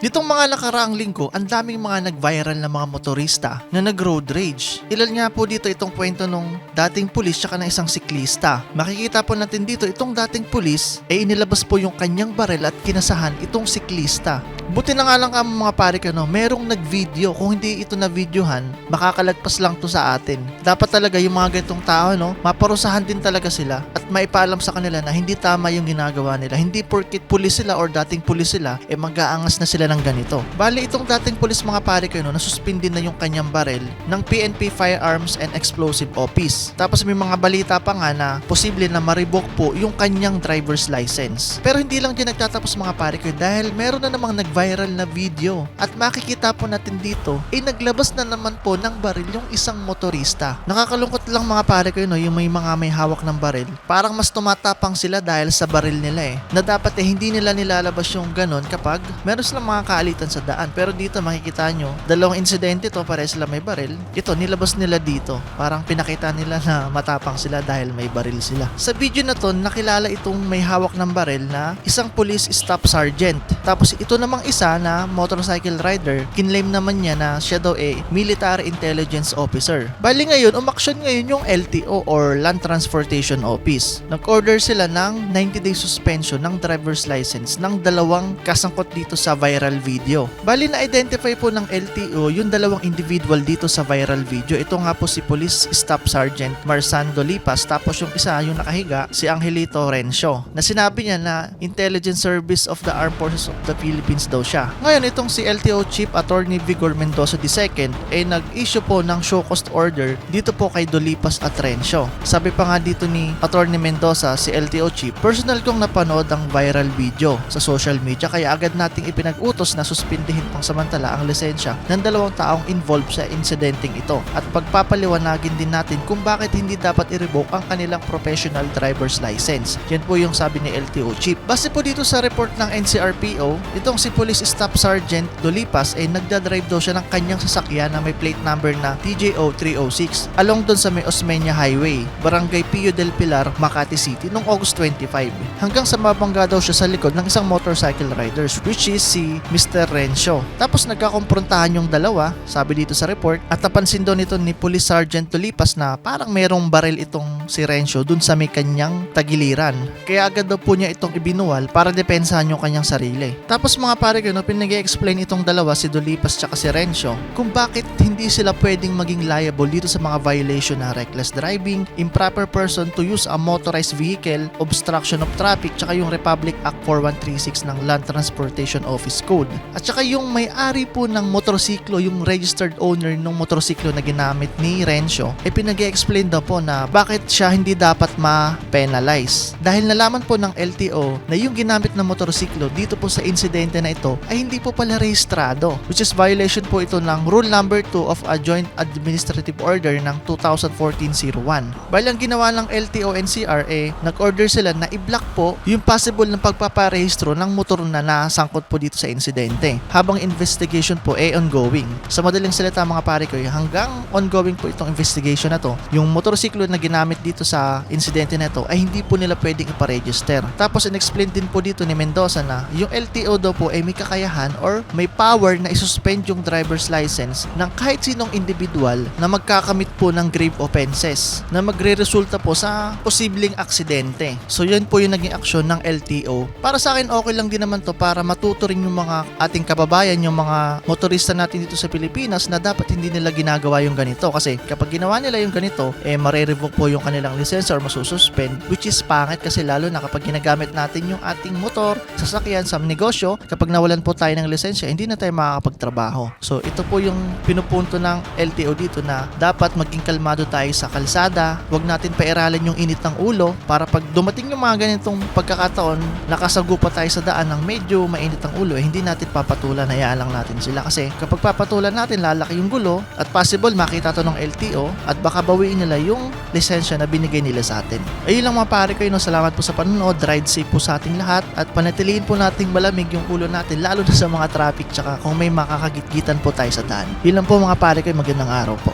Nitong mga nakaraang linggo, ang daming mga nag-viral na mga motorista na nag-road rage. Ilan nga po dito itong kwento nung dating pulis tsaka ng isang siklista. Makikita po natin dito itong dating pulis ay inilabas po yung kanyang barel at kinasahan itong siklista. Buti na nga lang ka mga pare ka no, merong nag-video. Kung hindi ito na videohan, makakalagpas lang to sa atin. Dapat talaga yung mga ganitong tao no, maparusahan din talaga sila at maipaalam sa kanila na hindi tama yung ginagawa nila. Hindi porkit pulis sila or dating pulis sila, eh mag-aangas na sila ng ganito. Bali itong dating pulis mga pare ko no, nasuspindi na yung kanyang barel ng PNP Firearms and Explosive Office. Tapos may mga balita pa nga na posible na ma-revoke po yung kanyang driver's license. Pero hindi lang din nagtatapos mga pare ko dahil meron na namang nag-viral na video. At makikita po natin dito, eh naglabas na naman po ng baril yung isang motorista. Nakakalungkot lang mga pare ko no, yung may mga may hawak ng baril. Parang mas tumatapang sila dahil sa baril nila eh. Na dapat eh hindi nila nilalabas yung ganon kapag meron silang mga kaalitan sa daan. Pero dito makikita nyo, dalawang insidente to pare sila may baril. Ito nilabas nila dito. Parang pinakita nila na matapang sila dahil may baril sila. Sa video na to, nakilala itong may hawak ng baril na isang police staff sergeant. Tapos ito namang isa na motorcycle rider, kinlaim naman niya na siya daw eh military intelligence officer. Bali ngayon, umaksyon ngayon yung LTO or Land Transportation Office. Nag-order sila ng 90-day suspension ng driver's license ng dalawang kasangkot dito sa viral video. Bali na-identify po ng LTO yung dalawang individual dito sa viral video. Ito nga po si Police Staff Sergeant Marsando Lipas tapos yung isa yung nakahiga si Angelito Rencio na sinabi niya na Intelligence Service of the Armed Forces of the Philippines daw siya. Ngayon itong si LTO Chief Attorney Vigor Mendoza II ay nag-issue po ng show cause order dito po kay Dolipas at Rencio. Sabi pa nga dito ni Attorney Mendoza si LTO Chief, personal kong napanood ang viral video sa social media kaya agad nating ipinag-utos na suspindihin pang samantala ang lisensya ng dalawang taong involved sa insidenteng ito at pagpapaliwanagin din natin kung bakit hindi dapat i-revoke ang kanilang professional driver's license. Yan po yung sabi ni LTO Chief. Base po dito sa report ng NCRPO, itong si Police Staff Sergeant Dolipas ay nagdadrive daw siya ng kanyang sasakyan na may plate number na TJO 306 along doon sa may Osmeña Highway, Barangay Pio del Pilar, Makati City noong August 25. Hanggang sa mabangga daw siya sa likod ng isang motorcycle riders which is si Mr. Rencio. Tapos nagkakomprontahan yung dalawa, sabi dito sa report, at napansin daw nito ni Police Sergeant Tulipas na parang merong baril itong si Rencio dun sa may kanyang tagiliran. Kaya agad daw po niya itong ibinuwal para depensahan yung kanyang sarili. Tapos mga pare ko, no, pinag-explain itong dalawa, si Dolipas tsaka si Rencio, kung bakit hindi sila pwedeng maging liable dito sa mga violation na reckless driving, improper person to use a motorized vehicle, obstruction of traffic, tsaka yung Republic Act 4136 ng Land Transportation Office Code. At tsaka yung may-ari po ng motorsiklo, yung registered owner ng motorsiklo na ginamit ni Rencio, ay pinag-explain daw po na bakit siya hindi dapat ma-penalize. Dahil nalaman po ng LTO na yung ginamit na motorsiklo dito po sa insidente na ito ay hindi po pala rehistrado, which is violation po ito ng Rule Number 2 of a Joint Administrative Order ng 2014-01. Bali ang ginawa ng LTO NCR eh, nag-order sila na i-block po yung possible na pagpaparehistro ng motor na nasangkot po dito sa insidente. Habang investigation po eh ongoing. Sa madaling salita mga pare ko, hanggang ongoing po itong investigation na to, yung motorsiklo na ginamit dito sa insidente na to ay hindi po nila pwedeng iparegister. Tapos in-explain din po dito ni Mendoza na yung LTO daw po ay may kakayahan or may power na isuspend yung driver's license ng kahit sinong individual na magkakamit po ng grave offenses na magre-resulta po sa posibleng aksidente. So yun po yung naging aksyon ng LTO. Para sa akin okay lang din naman to para matuto rin yung mga ating kababayan, yung mga motorista natin dito sa Pilipinas na dapat hindi nila ginagawa yung ganito kasi kapag ginawa nila yung ganito, eh mare-revoke po yung kanilang lisensya or masususpend which is pangit kasi lalo na kapag ginagamit natin yung ating motor, sasakyan sa negosyo, kapag nawalan po tayo ng lisensya, hindi na tayo makakapagtrabaho. So ito po yung pinupunto ng LTO dito na dapat maging kalmado tayo sa kalsada, huwag natin pairalan yung init ng ulo para pag dumating yung mga ganitong pagkakataon, nakasagupa tayo sa daan ng medyo mainit ang ulo, eh hindi natin papatulan, hayaan lang natin sila kasi kapag papatulan natin, lalaki yung gulo at possible makita to ng LTO at baka bawiin nila yung lisensya na binigay nila sa atin. Ayun lang mga pare ko, no? salamat po sa panonood, ride safe po sa ating lahat at panatilihin po nating malamig yung ulo natin lalo na sa mga traffic tsaka kung may makakagitgitan po tayo sa daan. Yun lang po mga pare ko, magandang araw po.